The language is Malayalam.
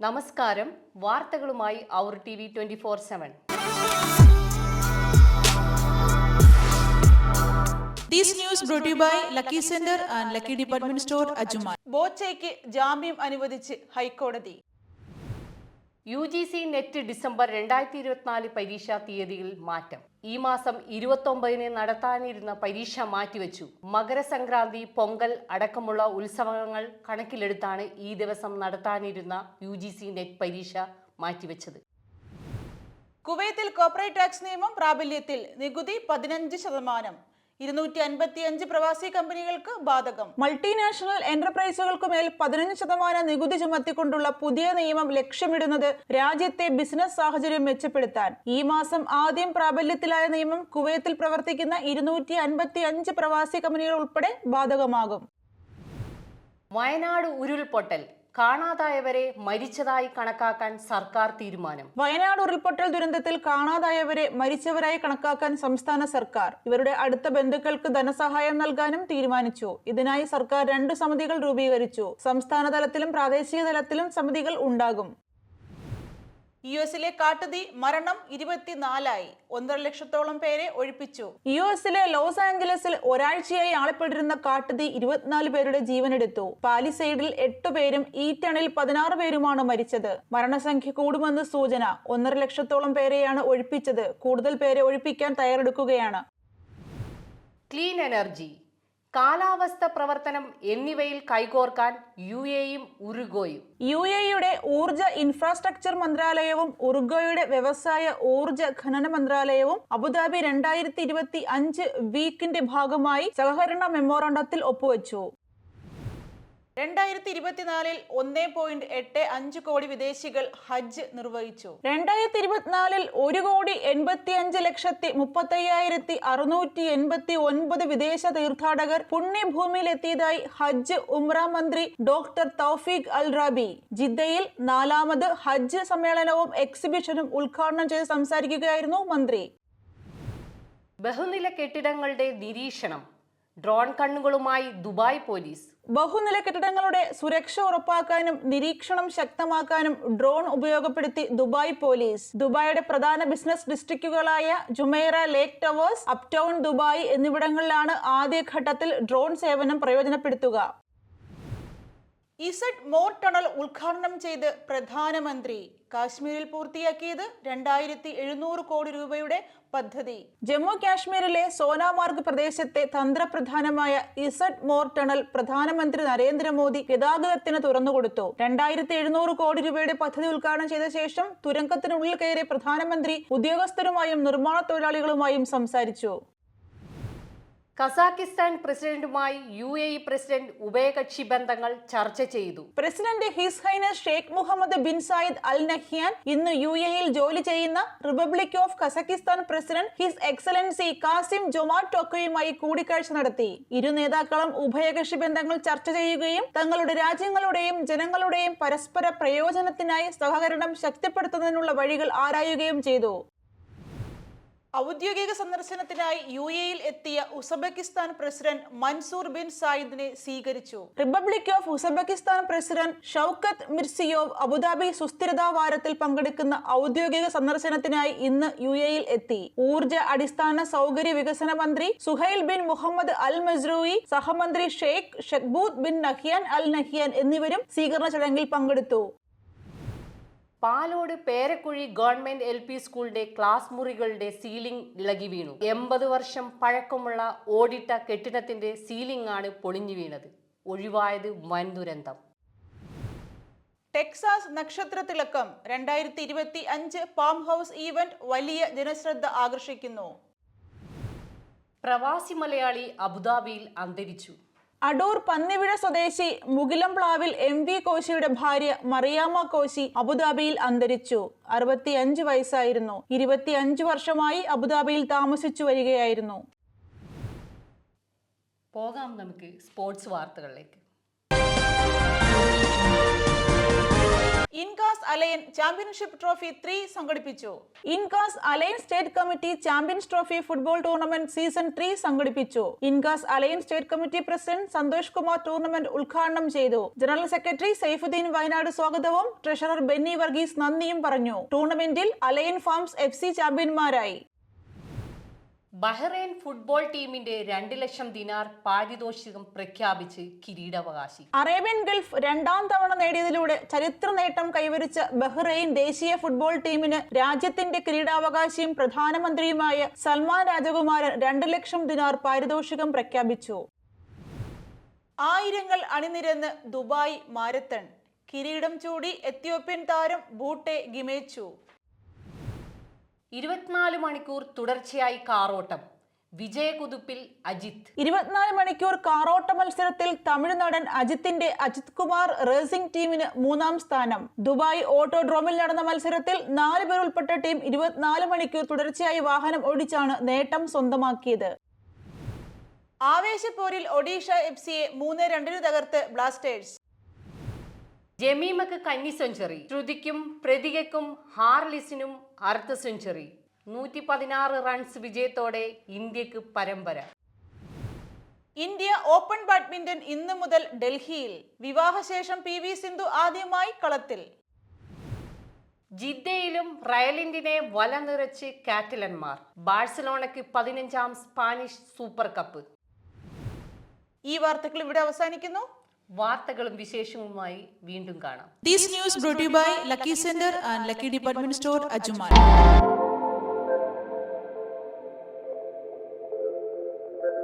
നമസ്കാരം. വാർത്തകളുമായി our T V twenty four seven This news brought to you by Lucky Center and Lucky Department Store, Ajuman. ബോച്ചയ്ക്ക് ജാമ്യം അനുവദിച്ച് ഹൈക്കോടതി. U G C NET December രണ്ടായിരത്തി ഇരുപത്തിനാല് പരീക്ഷാ തീയതിയിൽ മാറ്റം. ഈ മാസം ഇരുപത്തൊമ്പതിന് നടത്താനിരുന്ന പരീക്ഷ മാറ്റിവെച്ചു. മകരസംക്രാന്തി പൊങ്കൽ അടക്കമുള്ള ഉത്സവങ്ങൾ കണക്കിലെടുത്താണ് ഈ ദിവസം നടത്താനിരുന്ന യു ജി സി നെറ്റ് പരീക്ഷ മാറ്റിവെച്ചത്. കുവൈത്തിൽ കോർപ്പറേറ്റ് ടാക്സ് നിയമം പ്രാബല്യത്തിൽ നികുതി പതിനഞ്ച് ശതമാനം. ഇരുന്നൂറ്റി അൻപത്തി അഞ്ച് പ്രവാസി കമ്പനികൾക്ക് ബാധകം. മൾട്ടിനാഷണൽ എന്റർപ്രൈസുകൾക്ക് മേൽ പതിനഞ്ച് ശതമാനം നികുതി ചുമത്തിക്കൊണ്ടുള്ള പുതിയ നിയമം ലക്ഷ്യമിടുന്നത് രാജ്യത്തെ ബിസിനസ് സാഹചര്യം മെച്ചപ്പെടുത്താൻ. ഈ മാസം ആദ്യം പ്രാബല്യത്തിലായ നിയമം കുവൈത്തിൽ പ്രവർത്തിക്കുന്ന ഇരുന്നൂറ്റി അൻപത്തി അഞ്ച് പ്രവാസി കമ്പനികൾ ഉൾപ്പെടെ ബാധകമാകും. വയനാട് ഉരുൾപൊട്ടൽ. കാണാതായവരെ മരിച്ചതായി കണക്കാക്കാൻ സർക്കാർ തീരുമാനം. വയനാട് ഉരുൾപൊട്ടൽ ദുരന്തത്തിൽ കാണാതായവരെ മരിച്ചവരായി കണക്കാക്കാൻ സംസ്ഥാന സർക്കാർ ഇവരുടെ അടുത്ത ബന്ധുക്കൾക്ക് ധനസഹായം നൽകാനും തീരുമാനിച്ചു. ഇതിനായി സർക്കാർ രണ്ട് സമിതികൾ രൂപീകരിച്ചു. സംസ്ഥാന തലത്തിലും പ്രാദേശിക തലത്തിലും സമിതികൾ ഉണ്ടാകും. യു എസിലെ കാട്ടുതീ മരണം ഇരുപത്തിനാലായി. ഒന്നര ലക്ഷത്തോളം പേരെ ഒഴിപ്പിച്ചു. യു എസിലെ ലോസ് ആഞ്ചലസിൽ ഒരാഴ്ചയായി ആളപ്പെട്ടിരുന്ന കാട്ടുതീ ഇരുപത്തിനാല് പേരുടെ ജീവനെടുത്തു. പാലിസൈഡിൽ എട്ട് പേരും ഈറ്റണിൽ പതിനാറ് പേരുമാണ് മരിച്ചത്. മരണസംഖ്യ കൂടുമെന്ന് സൂചന. ഒന്നര ലക്ഷത്തോളം പേരെയാണ് ഒഴിപ്പിച്ചത്. കൂടുതൽ പേരെ ഒഴിപ്പിക്കാൻ തയ്യാറെടുക്കുകയാണ്. Clean energy. കാലാവസ്ഥ പ്രവർത്തനം എന്നിവയിൽ കൈകോർക്കാൻ യു എയും ഉറുഗോയും യു എയുടെ ഊർജ ഇൻഫ്രാസ്ട്രക്ചർ മന്ത്രാലയവും ഉറുഗോയുടെ വ്യവസായ ഊർജ ഖനന മന്ത്രാലയവും അബുദാബി രണ്ടായിരത്തി ഇരുപത്തി അഞ്ച് വീക്കിന്റെ ഭാഗമായി സഹകരണ മെമ്മോറാണ്ടത്തിൽ ഒപ്പുവെച്ചു. രണ്ടായിരത്തി ഇരുപത്തിനാലിൽ ഒന്നേ പോയിന്റ് എട്ട് അഞ്ച് കോടി വിദേശികൾ ഹജ്ജ് നിർവഹിച്ചു. രണ്ടായിരത്തി ഇരുപത്തിനാലിൽ ഒരു കോടി എൺപത്തി അഞ്ച് ലക്ഷത്തി മുപ്പത്തയ്യായിരത്തി അറുന്നൂറ്റി എൺപത്തി ഒൻപത് വിദേശ തീർത്ഥാടകർ പുണ്യഭൂമിയിലെത്തിയതായി ഹജ്ജ് ഉംറ മന്ത്രി ഡോക്ടർ തൗഫീഖ് അൽ റബി. ജിദ്ദയിൽ നാലാമത് ഹജ്ജ് സമ്മേളനവും എക്സിബിഷനും ഉദ്ഘാടനം ചെയ്ത് സംസാരിക്കുകയായിരുന്നു മന്ത്രി. ബഹുനില കെട്ടിടങ്ങളുടെ നിരീക്ഷണം. ഡ്രോൺ കണ്ണുകളുമായി ദുബായ് പോലീസ്. ബഹുനില കെട്ടിടങ്ങളുടെ സുരക്ഷ ഉറപ്പാക്കാനും നിരീക്ഷണം ശക്തമാക്കാനും ഡ്രോൺ ഉപയോഗപ്പെടുത്തി ദുബായ് പോലീസ്. ദുബായിയുടെ പ്രധാന business ഡിസ്ട്രിക്റ്റുകളായ Jumeirah lake towers uptown Dubai എന്നിവിടങ്ങളിലാണ് ആദ്യഘട്ടത്തിൽ ഡ്രോൺ സേവനം പ്രയോജനപ്പെടുത്തുക. ഇസഡ് മോർ ടണൽ ഉദ്ഘാടനം ചെയ്ത് പ്രധാനമന്ത്രി. കാശ്മീരിൽ പൂർത്തിയാക്കിയത് രണ്ടായിരത്തി എഴുന്നൂറ് കോടി രൂപയുടെ പദ്ധതി. ജമ്മു കാശ്മീരിലെ സോനാമാർഗ് പ്രദേശത്തെ തന്ത്രപ്രധാനമായ ഇസഡ് മോർ ടണൽ പ്രധാനമന്ത്രി നരേന്ദ്രമോദി ഗതാഗതത്തിന് തുറന്നുകൊടുത്തു രണ്ടായിരത്തി എഴുന്നൂറ് കോടി രൂപയുടെ പദ്ധതി ഉദ്ഘാടനം ചെയ്ത ശേഷം തുരങ്കത്തിനുള്ളിൽ കയറിയ പ്രധാനമന്ത്രി ഉദ്യോഗസ്ഥരുമായും നിർമ്മാണ തൊഴിലാളികളുമായും സംസാരിച്ചു. കസാക്കിസ്ഥാൻ പ്രസിഡന്റുമായി യു എ ഇ പ്രസിഡന്റ് ഉഭയകക്ഷി ബന്ധങ്ങൾ ചർച്ച ചെയ്തു. President his highness Sheikh Mohammed bin Zayed Al Nahyan ഇന്ന് യു എയിൽ ജോലി ചെയ്യുന്ന Republic of Kazakhstan president his excellency Kassym ജൊമാറ്റോക്കയുമായി കൂടിക്കാഴ്ച നടത്തി. ഇരു നേതാക്കളും ഉഭയകക്ഷി ബന്ധങ്ങൾ ചർച്ച ചെയ്യുകയും തങ്ങളുടെ രാജ്യങ്ങളുടെയും ജനങ്ങളുടെയും പരസ്പര പ്രയോജനത്തിനായി സഹകരണം ശക്തിപ്പെടുത്തുന്നതിനുള്ള വഴികൾ ആരായുകയും ചെയ്തു. ഔദ്യോഗിക സന്ദർശനത്തിനായി യു എയിൽ എത്തിയ ഉസബക്കിസ്ഥാൻ പ്രസിഡന്റ് മൻസൂർ ബിൻ സായിദിനെ സ്വീകരിച്ചു. Republic of Uzbekistan president Shavkat Mirziyoyev Abu Dhabi സുസ്ഥിരതാ വാരത്തിൽ പങ്കെടുക്കുന്ന ഔദ്യോഗിക സന്ദർശനത്തിനായി ഇന്ന് യു എയിൽ എത്തി. ഊർജ അടിസ്ഥാന സൗകര്യ വികസന മന്ത്രി Suhail bin Mohammed Al Mazrouei സഹമന്ത്രി Sheikh Shakhboot bin Nahyan Al Nahyan എന്നിവരും സ്വീകരണ ചടങ്ങിൽ പങ്കെടുത്തു. Palode Perakuzhi government L P സ്കൂളിന്റെ ക്ലാസ് മുറികളുടെ സീലിംഗ് ഇളകി വീണു. എൺപത് വർഷം പഴക്കമുള്ള ഓടിട്ട കെട്ടിടത്തിന്റെ സീലിംഗ് ആണ് പൊളിഞ്ഞു വീണത്. ഒഴിവായത് വൻ ദുരന്തം. ടെക്സാസ് നക്ഷത്ര തിളക്കം രണ്ടായിരത്തി ഇരുപത്തി അഞ്ച് പാം ഹൗസ് ഈവന്റ് വലിയ ജനശ്രദ്ധ ആകർഷിക്കുന്നു. പ്രവാസി മലയാളി അബുദാബിയിൽ അന്തരിച്ചു. അടൂർ പന്നിവിഴ സ്വദേശി മുകിലംപ്ലാവിൽ എം വി കോശിയുടെ ഭാര്യ മറിയാമ്മ കോശി അബുദാബിയിൽ അന്തരിച്ചു. അറുപത്തിയഞ്ച് വയസ്സായിരുന്നു. ഇരുപത്തിയഞ്ച് വർഷമായി അബുദാബിയിൽ താമസിച്ചു വരികയായിരുന്നു. പോകാം നമുക്ക് സ്പോർട്സ് വാർത്തകളിലേക്ക്. അലയൻ ചാമ്പ്യൻഷിപ്പ് ട്രോഫി ത്രീ സംഘടിപ്പിച്ചു. Incas Al Ain state committee champions trophy football tournament season three സംഘടിപ്പിച്ചു. Incas Al Ain state committee president Santhosh Kumar tournament ഉദ്ഘാടനം ചെയ്തു. ജനറൽ സെക്രട്ടറി സൈഫുദ്ദീൻ വയനാട് സ്വാഗതവും ട്രഷറർ ബെന്നി വർഗീസ് നന്ദിയും പറഞ്ഞു. ടൂർണമെന്റിൽ അലയൻ ഫാംസ് എഫ് ചാമ്പ്യന്മാരായി ബഹ്റൈൻ ഫുട്ബോൾ ടീമിന്റെ രണ്ട് ലക്ഷം ദിനാർ പാരിതോഷികം പ്രഖ്യാപിച്ച് കിരീടാവകാശി. അറേബ്യൻ ഗൾഫ് രണ്ടാം തവണ നേടിയതിലൂടെ ചരിത്ര നേട്ടം കൈവരിച്ച ബഹ്റൈൻ ദേശീയ ഫുട്ബോൾ ടീമിന് രാജ്യത്തിന്റെ കിരീടാവകാശിയും പ്രധാനമന്ത്രിയുമായ സൽമാൻ രാജകുമാരൻ രണ്ട് ലക്ഷം ദിനാർ പാരിതോഷികം പ്രഖ്യാപിച്ചു. ആയിരങ്ങൾ അണിനിരന്ന് ദുബായ് മാരത്തൺ. കിരീടം ചൂടി എത്യോപ്യൻ താരം ബൂട്ടെ ഗിമേച്ചു. ഇരുപത്തിനാല് മണിക്കൂർ തുടർച്ചയായി കാറോട്ടം. വിജയകുതുപ്പിൽ അജിത്. ഇരുപത്തിനാല് മണിക്കൂർ കാറോട്ട മത്സരത്തിൽ തമിഴ് നടൻ അജിത്തിന്റെ അജിത് കുമാർ റേസിംഗ് ടീമിന് മൂന്നാം സ്ഥാനം. ദുബായ് ഓട്ടോഡ്രോമിൽ നടന്ന മത്സരത്തിൽ നാല് പേർ ഉൾപ്പെട്ട ടീം ഇരുപത്തിനാല് മണിക്കൂർ തുടർച്ചയായി വാഹനം ഓടിച്ചാണ് നേട്ടം സ്വന്തമാക്കിയത്. ആവേശപ്പോരിൽ ഒഡീഷ എഫ് സിയെ മൂന്ന് രണ്ടിന് തകർത്ത് ബ്ലാസ്റ്റേഴ്സ്. ജമീമക്ക് കന്നി സെഞ്ചുറി ശ്രുതിക്കും പ്രതികയ്ക്കും ഹാർലിസിനും അർദ്ധ സെഞ്ചുറി. നൂറ്റി പതിനാറ് റൺസ് വിജയത്തോടെ ഇന്ത്യയ്ക്ക് പരമ്പര. ഇന്ത്യ ഓപ്പൺ ബാഡ്മിന്റൺ ഇന്ന് മുതൽ ഡൽഹിയിൽ. വിവാഹശേഷം പി വി സിന്ധു ആദ്യമായി കളത്തിൽ. ജിദ്ദയിലും റയലിൻഡിനെ വല നിറച്ച് കാറ്റലന്മാർ. ബാഴ്സലോണയ്ക്ക് പതിനഞ്ചാം സ്പാനിഷ് സൂപ്പർ കപ്പ്. ഈ വാർത്തകൾ ഇവിടെ അവസാനിക്കുന്നു. വാർത്തകളും വിശേഷങ്ങളുമായി വീണ്ടും കാണാം brought to you by Lucky Center and Lucky Department Store, Ajuman.